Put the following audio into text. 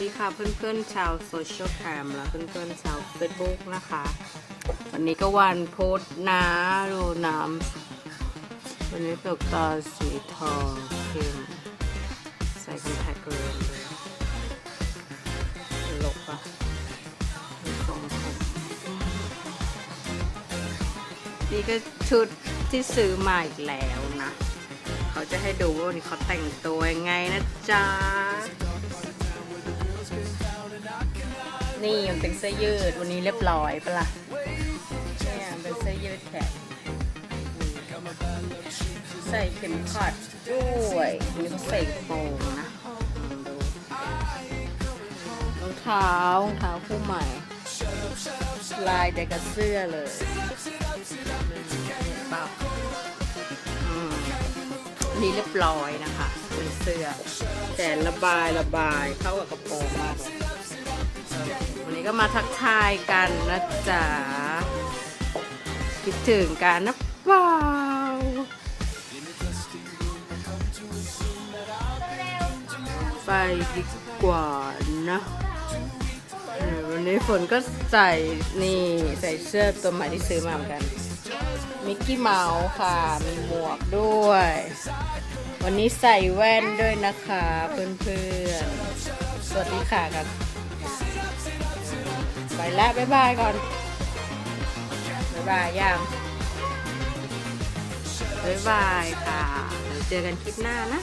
ดีค่ะเพื่อนๆชาวโซเชียลแคมและเพื่อนๆชาวเฟซบุ๊กนะคะ วันนี้ก็วันโพสต์น้าดูน้ำวันนี้ตกตาสีทองเข้มใส่คอนแทคเลนส์เลยตลกปะทรงผมนี่ก็ชุดที่ซื้อมาอีกแล้วนะ เขาจะให้ดูว่าวันนี้เขาแต่งตัวยังไงนะจ๊ะ นี่มันเป็นเสื้อยืด วันนี้เรียบร้อยปะล่ะเนี่ยเป็นเสื้อยืดแขนใส่เข็มขัดด้วยนี่เขาใส่กระโปรงนะรองเท้ารองเท้าคู่ใหม่ ลายเด็กกับเสื้อเลยเปล่ามนี่เรียบร้อยนะคะเป็นเสื้อแขนระบายระบายเข้ากับกระโปรงมากเลยวันนี้ ก็มาทักทายกันนะจ๊ะคิดถึงกันนะเปล่าไปดีกว่านะวันนี้ฝนก็ใส่นี่ใส่เสื้อตัวใหม่ที่ซื้อมาเหมือนกันมิกกี้เมาส์ค่ะ มีหมวกด้วย วันนี้ใส่แว่นด้วยนะคะ เพื่อนๆ สวัสดีค่ะกัน แล้ว บ๊ายบายก่อน บ๊ายบายยังบ๊ายบายค่ะ เจอกันคลิปหน้านะ